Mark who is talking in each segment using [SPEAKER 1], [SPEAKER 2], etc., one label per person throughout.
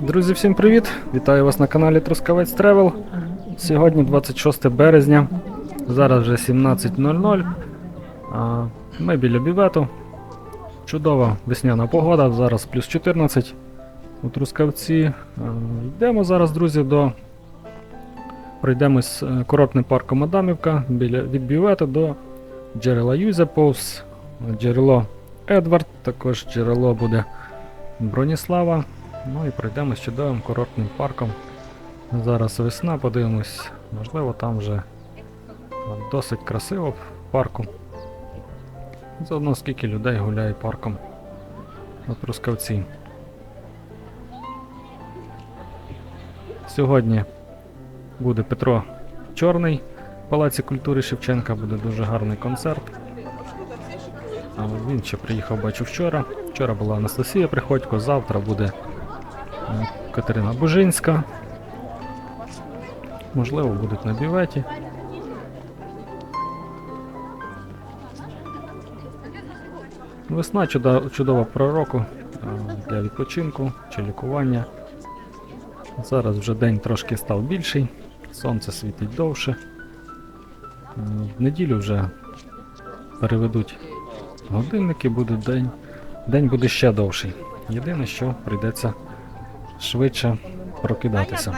[SPEAKER 1] Друзі, всім привіт! Вітаю вас на каналі Трускавець Тревел. Сьогодні 26 березня. Зараз вже 17.00. Ми біля бівету. Чудова весняна погода. Зараз плюс 14 у Трускавці. Йдемо зараз, друзі, до. Пройдемось е, курортним парком Адамівка біля від бівету до джерела Юза повз джерело Едвард, також джерело буде Броніслава. Ну і пройдемось чудовим курортним парком. Зараз весна, подивимось, можливо, там вже досить красиво в парку. Заодно скільки людей гуляє парком на Трускавці. Сьогодні буде Петро Чорний в Палаці культури Шевченка, буде дуже гарний концерт. А він ще приїхав, бачу, вчора. Вчора була Анастасія Приходько, завтра буде е, Катерина Бужинська. Можливо, будуть на бюветі. Весна чудова пора року е, для відпочинку чи лікування. Зараз вже день трошки став більший, сонце світить довше. Е, В неділю вже переведуть годинники, буде день. День буде ще довший. Єдине, що прийдеться швидше прокидатися.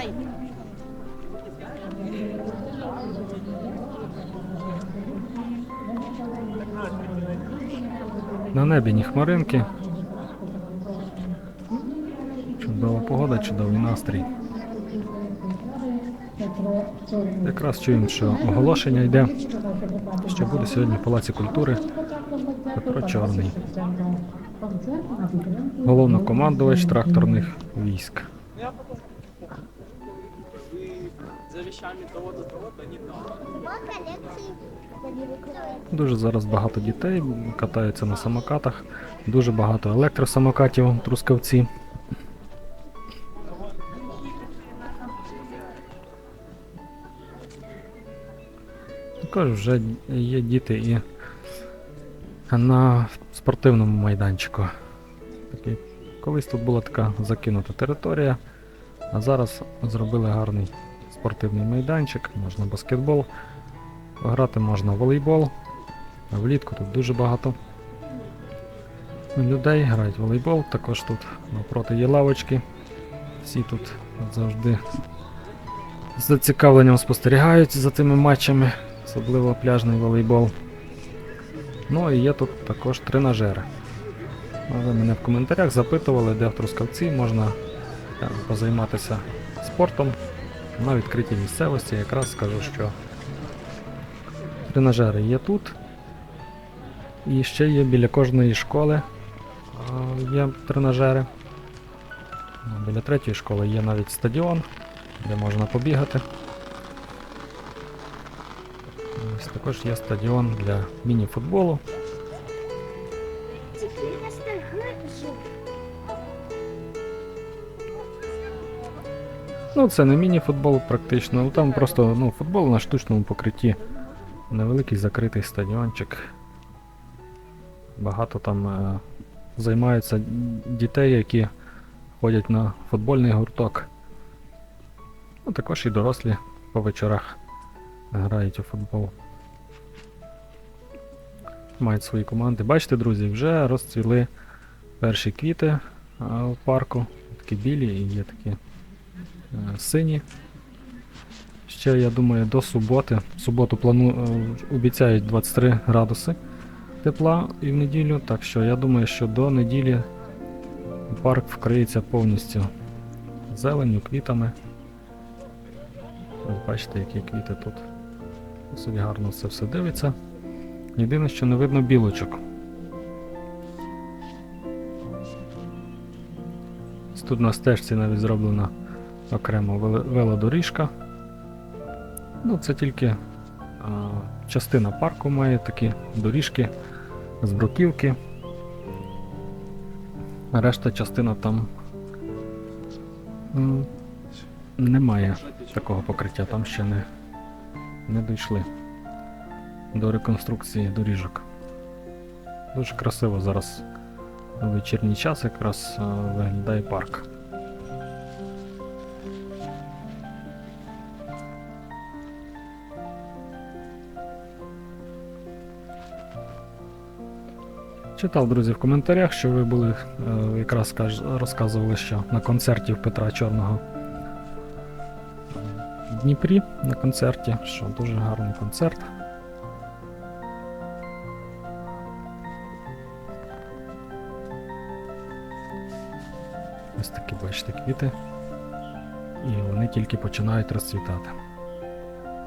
[SPEAKER 1] На небі ні хмаринки. Чудова погода, чудовий настрій. Якраз чуємо, що оголошення йде, що буде сьогодні в Палаці культури Петро Чорний, головнокомандувач тракторних військ. Дуже зараз багато дітей катаються на самокатах, дуже багато електросамокатів трускавці. Також вже є діти і на спортивному майданчику. Такий, колись тут була така закинута територія, а зараз зробили гарний спортивний майданчик, можна баскетбол Грати можна в волейбол. Влітку тут дуже багато людей грають волейбол. Також тут навпроти є лавочки. Всі тут завжди з зацікавленням спостерігають за тими матчами, особливо пляжний волейбол. Ну і є тут також тренажери. Ну, Ви мене в коментарях запитували, де в Трускавці можна е, позайматися спортом на відкритій місцевості. Якраз скажу, що Тренажери є тут. І ще є біля кожної школи є тренажери. Ну, Біля третьої школи є навіть стадіон, де можна побігати. Ось також є стадіон для міні-футболу. Ну, це не міні-футбол практично, але там просто ну, футбол на штучному покритті. Невеликий закритий стадіончик. Багато там е, займаються дітей, які ходять на футбольний гурток. Ну, також і дорослі по вечорах грають у футбол. Мають свої команди. Бачите, друзі, вже розцвіли перші квіти в парку. Такі білі і є такі е, сині. Ще, я думаю, до суботи. В суботу плану... е, обіцяють 23 градуси тепла і в неділю, так що я думаю, що до неділі парк вкриється повністю зеленню, квітами. Бачите, які квіти тут. Досить гарно це все дивиться. Єдине, що не видно білочок. Тут на стежці навіть зроблена окремо велодоріжка. Ну, це тільки а, частина парку має такі доріжки з бруківки. Решта частина там немає такого покриття, там ще не, не дійшли до реконструкції доріжок. Дуже красиво зараз у вечірній час якраз е, виглядає парк. Читав, друзі, в коментарях, що ви були е, якраз розказували, що на концерті в Петра Чорного в Дніпрі на концерті, що дуже гарний концерт. Такі, бачите, квіти. І вони тільки починають розцвітати.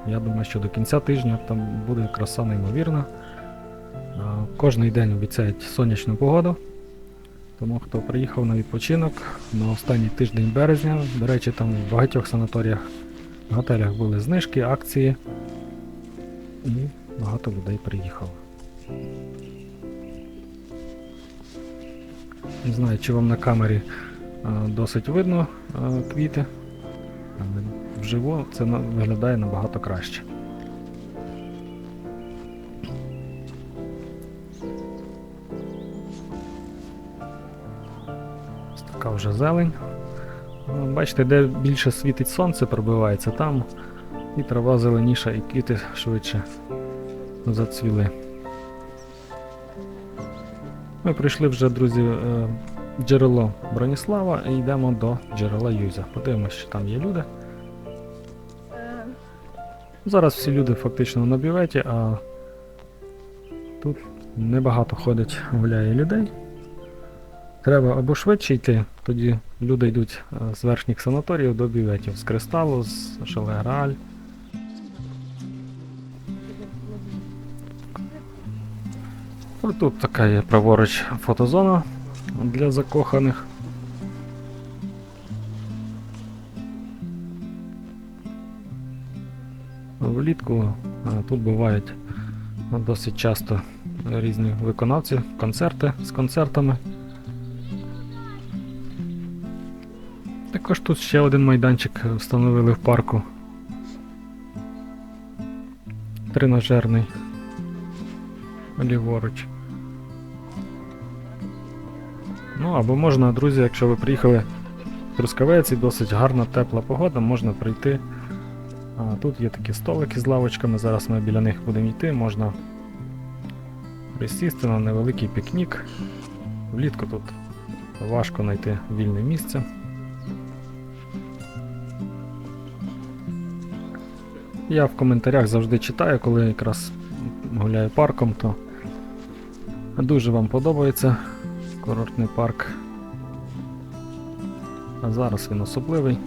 [SPEAKER 1] Я думаю, що до кінця тижня там буде краса неймовірна. Кожний день обіцяють сонячну погоду. Тому хто приїхав на відпочинок на останній тиждень березня, до речі, там в багатьох санаторіях, готелях були знижки, акції. І багато людей приїхало. Не знаю, чи вам на камері досить видно квіти, але вживу це виглядає набагато краще. Ось така вже зелень. Ну, Бачите, де більше світить сонце, пробивається там, і трава зеленіша, і квіти швидше зацвіли. Ми прийшли вже, друзі, е, джерело Броніслава і йдемо до джерела Юзя. Подивимося, що там є люди. Зараз всі люди фактично на бюветі, а тут небагато ходить, гуляє людей. Треба або швидше йти, тоді люди йдуть е, з верхніх санаторіїв до бюветів, з Кристалу, з Шелеграль. Ось Тут така є праворуч фотозона для закоханих. Влітку е, тут бувають досить часто різні виконавці, концерти з концертами. Також тут ще один майданчик встановили в парку. Тренажерний. Ліворуч. Ну або можна, друзі, якщо ви приїхали в Трускавець і досить гарна тепла погода, можна прийти. А, тут є такі столики з лавочками, зараз ми біля них будемо йти, можна присісти на невеликий пікнік. Влітку тут важко знайти вільне місце. Я в коментарях завжди читаю, коли якраз гуляю парком, то дуже вам подобається курортний парк. А зараз він особливий.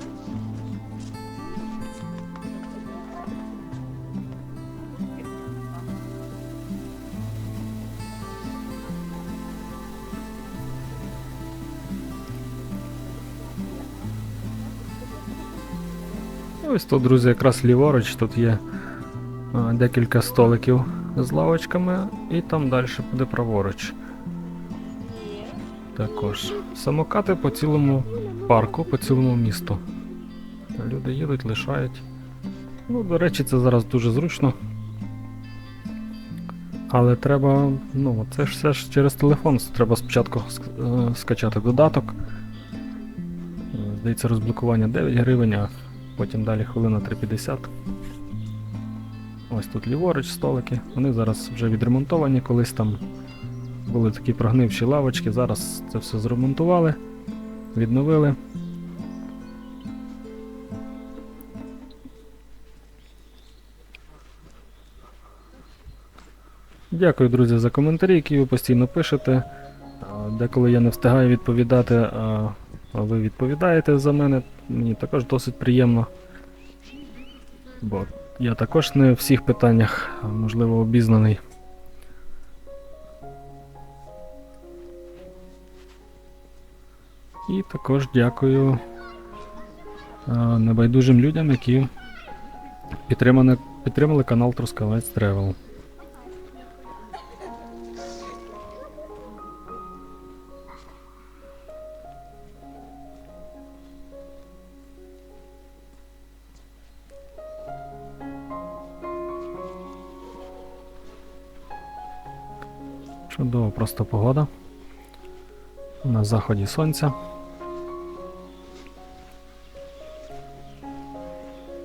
[SPEAKER 1] Ось тут, друзі, якраз ліворуч, тут є декілька столиків з лавочками, і там далі буде праворуч. Також самокати по цілому парку, по цілому місту. Люди їдуть, лишають. Ну, до речі, це зараз дуже зручно. Але треба, ну, це ж все ж через телефон. Треба спочатку е, скачати додаток. Здається, розблокування 9 гривень, а потім далі хвилина 3.50. Ось тут ліворуч столики. Вони зараз вже відремонтовані, колись там були такі прогнивші лавочки, зараз це все зремонтували, відновили. Дякую, друзі, за коментарі, які ви постійно пишете. Деколи я не встигаю відповідати, а ви відповідаєте за мене. Мені також досить приємно. Бо я також не в всіх питаннях, можливо, обізнаний. І також дякую а, небайдужим людям, які підтримали, підтримали канал Трускавець Тревел. Чудова просто погода. на заході сонця.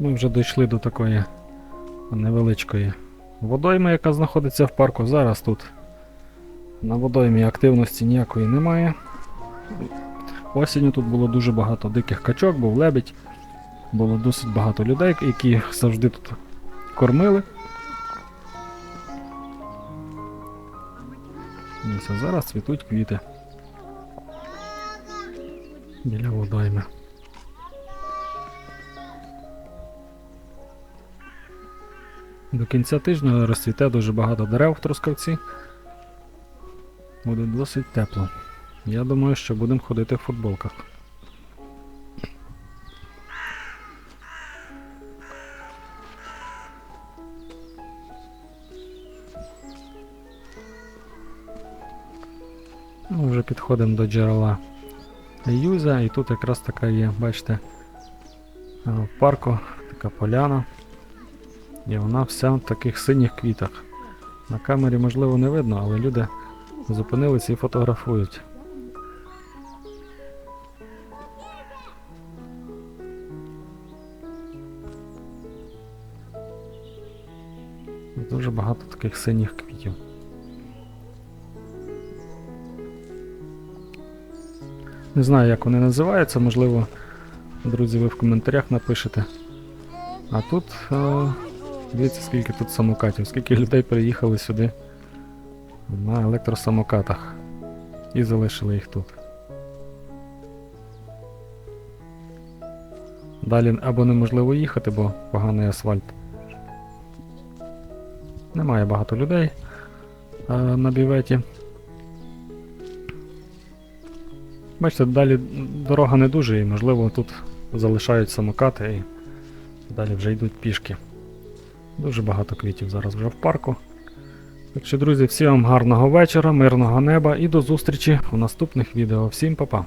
[SPEAKER 1] Ми вже дійшли до такої невеличкої водойми, яка знаходиться в парку. Зараз тут на водоймі активності ніякої немає. Осінню тут було дуже багато диких качок, був лебідь. Було досить багато людей, які завжди тут кормили. Зараз цвітуть квіти. Біля водойми. До кінця тижня розцвіте дуже багато дерев в Трускавці. Буде досить тепло. Я думаю, що будемо ходити в футболках. Ну, вже підходимо до джерела Юза, і тут якраз така є, бачите, е, в парку така поляна. І вона вся в таких синіх квітах. На камері можливо не видно, але люди зупинилися і фотографують. Дуже багато таких синіх квітів. Не знаю, як вони називаються, можливо, друзі, ви в коментарях напишете. А тут, е, дивіться, скільки тут самокатів, скільки людей приїхали сюди на електросамокатах і залишили їх тут. Далі або неможливо їхати, бо поганий асфальт. Немає багато людей е, на біветі. Бачите, далі дорога не дуже і можливо тут залишають самокати і далі вже йдуть пішки. Дуже багато квітів зараз вже в парку. Так що, друзі, всім вам гарного вечора, мирного неба і до зустрічі у наступних відео. Всім па-па!